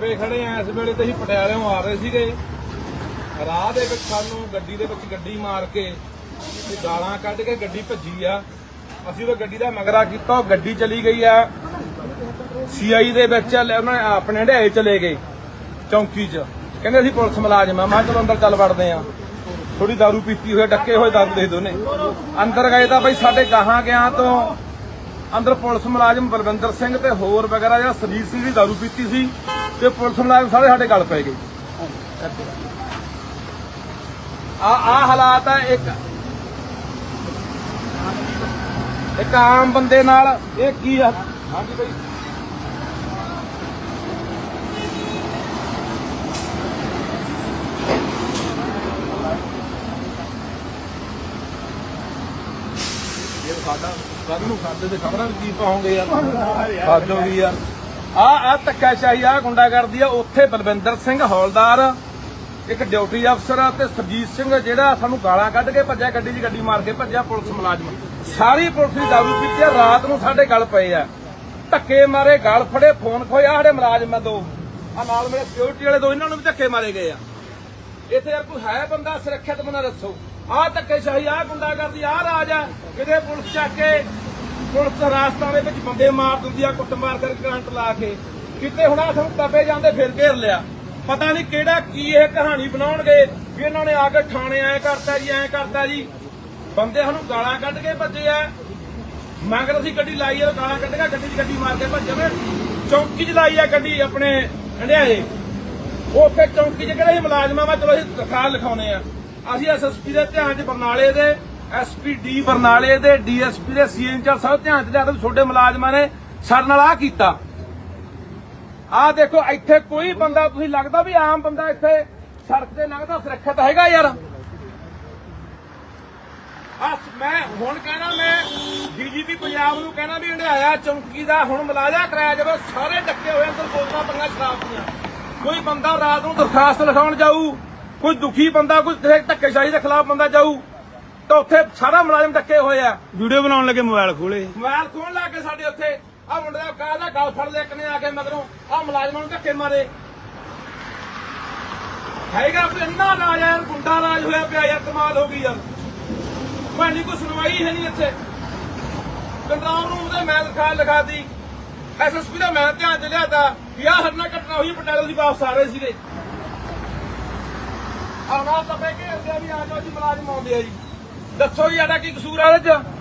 ਵੇ ਖੜੇ ਆ, ਇਸ ਵੇਲੇ ਤੇ ਅਸੀਂ ਪਟਿਆਲਿਓਂ ਆ ਰਹੇ ਸੀਗੇ। ਰਾਹ ਦੇ ਵਿੱਚ ਸਾਨੂੰ ਗੱਡੀ ਦੇ ਵਿੱਚ ਗੱਡੀ ਮਾਰ ਕੇ ਤੇ ਗਾਲਾਂ ਕੱਢ ਕੇ ਗੱਡੀ ਭੱਜੀ ਆ। ਅਸੀਂ ਉਹ ਗੱਡੀ ਦਾ ਮਗਰਾ ਕੀਤਾ, ਉਹ ਗੱਡੀ ਚਲੀ ਗਈ ਆ। ਸੀਆਈ ਦੇ ਵਿੱਚ ਉਹਨਾਂ ਆਪਣੇ ਢਾਏ ਚਲੇ ਗਏ, ਚੌਂਕੀ 'ਚ। ਕਹਿੰਦੇ ਅਸੀਂ ਪੁਲਿਸ ਮੁਲਾਜ਼ਮ ਆ, ਮੈਂ ਚਲੋ ਅੰਦਰ ਚੱਲ ਵੜਦੇ ਆ। ਥੋੜੀ दारू ਪੀਤੀ ਹੋਏ ਡੱਕੇ ਹੋਏ ਦਾਰੂ ਦੇ ਦੋਨੇ। ਅੰਦਰ ਗਏ ਤਾਂ ਬਈ ਸਾਡੇ ਗਾਹਾਂ ਗਿਆ ਤੋਂ ਅੰਦਰ ਪੁਲਿਸ ਮੁਲਾਜ਼ਮ ਬਲਵਿੰਦਰ ਸਿੰਘ ਤੇ ਹੋਰ ਵਗੈਰਾ ਜਿਹੜਾ ਸਰੀਰ ਸਿੰਘ ਦੀ ਦਾਰੂ ਪੀਤੀ ਸੀ। ਤੇ ਪੁਲਿਸ ਮੁਲਾਜ਼ਮ ਸਾਰੇ ਸਾਡੇ ਗਲ ਪੈ ਗਏ। ਆ ਆ ਹਾਲਾਤ ਹੈ ਇੱਕ ਇੱਕ ਆਮ ਬੰਦੇ ਨਾਲ ਇਹ ਕੀ ਆ? ਹਾਂਜੀ ਬਈ। ਇਹ ਸਾਡਾ ਕੱਲ ਨੂੰ ਸਾਡੇ ਤੇ ਖਬਰਾਂ ਵੀ ਕੀ ਪਾਉਂਗੇ ਯਾਰ। ਹੋ ਗਈ ਯਾਰ। ਆ ਆ ਧੱਕਾਸ਼ਾਹੀ ਆ ਗੁੰਡਾ ਕਰਦੀ ਆ, ਉੱਥੇ ਬਲਵਿੰਦਰ ਸਿੰਘ ਹੌਲਦਾਰ, ਇੱਕ ਡਿਊਟੀ ਅਫਸਰ ਤੇ ਸਰਜੀਤ ਸਿੰਘ ਜਿਹੜਾ ਸਾਨੂੰ ਗਾਲਾਂ ਕੱਢ ਕੇ ਭੱਜਿਆ, ਗੱਡੀ 'ਚ ਗੱਡੀ ਮਾਰ ਕੇ ਭੱਜਿਆ ਪੁਲਿਸ ਮੁਲਾਜ਼ਮ। ਸਾਰੀ ਪੁਲਿਸ ਦੀ ਦਾਰੂ ਪੀਤੀ ਆ, ਰਾਤ ਨੂੰ ਸਾਡੇ ਗਲ ਪਏ ਆ। ਧੱਕੇ ਮਾਰੇ, ਗਲ ਫੜੇ, ਫੋਨ ਖੋਇਆ ਸਾਡੇ ਮੁਲਾਜ਼ਮ ਆ ਦੋ ਆ ਨਾਲ ਮੇਰੇ ਸਿਕਿਉਰਿਟੀ ਵਾਲੇ ਦੋ, ਇਹਨਾਂ ਨੂੰ ਵੀ ਧੱਕੇ ਮਾਰੇ ਗਏ ਆ। ਇੱਥੇ ਯਾਰ ਕੋਈ ਹੈ ਬੰਦਾ ਸੁਰੱਖਿਅਤ ਬੰਦਾ ਦੱਸੋ। ਆਹ ਧੱਕੇ ਸ਼ਾਹੀ ਆਹ ਗੁੰਡਾ ਕਰਦੀ ਆਹ ਰਾਜ ਆ, ਕਿਤੇ ਪੁਲਿਸ ਚੱਕ ਕੇ ਪੁਲਿਸ ਰਾਸਤਾਂ ਦੇ ਵਿੱਚ ਬੰਦੇ ਮਾਰ ਦਿੰਦੀ ਆ ਕੁੱਟ ਮਾਰ ਕਰਕੇ ਕਰੰਟ ਲਾ ਕੇ। ਕਿਤੇ ਹੁਣ ਆ ਸਾਨੂੰ ਤਪੇ ਜਾਂਦੇ, ਫਿਰ ਘੇਰ ਲਿਆ। ਪਤਾ ਨਹੀਂ ਕਿਹੜਾ ਕੀ ਇਹ ਕਹਾਣੀ ਬਣਾਉਣਗੇ, ਵੀ ਇਹਨਾਂ ਨੇ ਆ ਕੇ ਥਾਣੇ ਐ ਕਰਤਾ ਜੀ, ਐ ਕਰਤਾ ਜੀ। ਬੰਦੇ ਸਾਨੂੰ ਗਾਲਾਂ ਕੱਢ ਕੇ ਭੱਜੇ ਆ। ਮਗਰ ਅਸੀਂ ਗੱਡੀ ਲਾਈ ਆ ਗਾਲਾਂ ਕੱਢ ਕੇ ਗੱਡੀ 'ਚ ਗੱਡੀ ਮਾਰ ਕੇ ਭੱਜੇ ਨੇ ਚੌਂਕੀ 'ਚ ਲਾਈ ਆ ਗੱਡੀ ਆਪਣੇ ਹੰਡਿਆਏ ਉਹ ਫਿਰ ਚੌਂਕੀ 'ਚ ਕਿਹੜਾ ਸੀ ਮੁਲਾਜ਼ਮਾਂ ਵਾ ਚਲੋ ਅਸੀਂ ਦਰਖਾਸਤ ਲਿਖਾਉਨੇ ਆ। ਅਸੀਂ ਐਸਐਸਪੀ ਦੇ ਧਿਆਨ 'ਚ ਬਰਨਾਲੇ ਦੇ ਐਸਪੀਡੀ ਬਰਨਾਲੇ ਦੇ ਡੀਐਸਪੀ ਦੇ ਸੀਐਨਚਰ ਸਭ ਧਿਆਨ 'ਚ ਲਿਆ ਤੇ ਛੋਟੇ ਮੁਲਾਜ਼ਮਾਂ ਨੇ ਸਾਡੇ ਨਾਲ ਆ ਕੀਤਾ। ਆਹ ਦੇਖੋ, ਇੱਥੇ ਕੋਈ ਬੰਦਾ, ਤੁਸੀਂ ਲੱਗਦਾ ਵੀ ਆਮ ਬੰਦਾ ਇੱਥੇ ਸੜਕ ਤੇ ਲੰਘਦਾ ਸੁਰੱਖਿਅਤ ਹੈਗਾ ਯਾਰ। ਆ ਮੈਂ ਹੁਣ ਕਹਿਣਾ, ਮੈਂ ਡੀਜੀਪੀ ਪੰਜਾਬ ਨੂੰ ਕਹਿਣਾ ਵੀ ਹੰਡਾਇਆ ਚੌਂਕੀ ਦਾ, ਹੁਣ ਮਲਾਜਾ ਕਰਾਇਆ ਜਾਵੇ, ਸਾਰੇ ਡੱਕੇ ਹੋਏ ਅੰਦਰ ਬੋਤਲਾਂ ਪਈਆਂ ਸ਼ਰਾਬ ਦੀਆਂ। ਕੋਈ ਬੰਦਾ ਰਾਤ ਨੂੰ ਦਰਖਾਸਤ ਲਿਖਾਉਣ ਜਾਊ, ਕੋਈ ਦੁਖੀ ਬੰਦਾ, ਕੋਈ ਧੱਕੇਸ਼ਾਹੀ ਦੇ ਖਿਲਾਫ ਬੰਦਾ ਜਾਊ। ਤਾਂ ਉੱਥੇ ਸਾਰਾ ਮੁਲਾਜ਼ਮ ਡੱਕੇ ਹੋਏ ਆ। ਵੀਡੀਓ ਬਣਾਉਣ ਲੱਗੇ ਮੋਬਾਈਲ ਖੋਲੇ। ਮੋਬਾਈਲ ਖੋਲ ਲਾ ਕੇ ਸਾਡੇ ਉੱਥੇ। ਆ ਮੁੰਡੇ ਦਾ ਕਾਹ ਦਾ ਗਲ ਫੜ ਲਿਆ ਇੱਕ ਨੇ ਆ ਕੇ ਮਗਰੋਂ। ਆ ਮੁਲਾਜ਼ਮਾਂ ਨੂੰ ਧੱਕੇ ਮਾਰੇ। ਹੈਗਾ ਇੰਨਾ ਰਾਜ ਯਾਰ ਗੁੰਡਾ ਰਾਜ ਹੋਇਆ ਪਿਆ ਯਾਰ ਕਮਾਲ ਹੋ ਗਈ ਯਾਰ। ਭਾਣੀ ਕੋਈ ਸੁਣਵਾਈ ਹੈ ਨਹੀਂ ਇੱਥੇ। ਕੰਟਰੋਲ ਰੂਮ ਦੇ ਮੈਂ ਦਿਖਾ ਲਗਾਤੀ ਐਸਐਸਪੀ ਦਾ ਮੈਂ ਧਿਆਨ ਚ ਲਿਆਤਾ ਵੀ ਆਹ ਹਰਨਾ ਘਟਨਾ ਹੋਈ ਪਟਿਆਲੇ ਦੀ ਵਾਪਸ ਆ ਰਹੇ ਸੀਗੇ। ਆਹ ਨਾ ਤਪੇ ਕੇ ਵੀ ਆ ਜਾਓ ਜੀ ਮੁਲਾਜ਼ਮ ਆਉਂਦੇ ਆ ਜੀ। ਦੱਸੋ ਜੀ ਸਾਡਾ ਕੀ ਕਸੂਰ ਆ ਇਹਦੇ ਚ?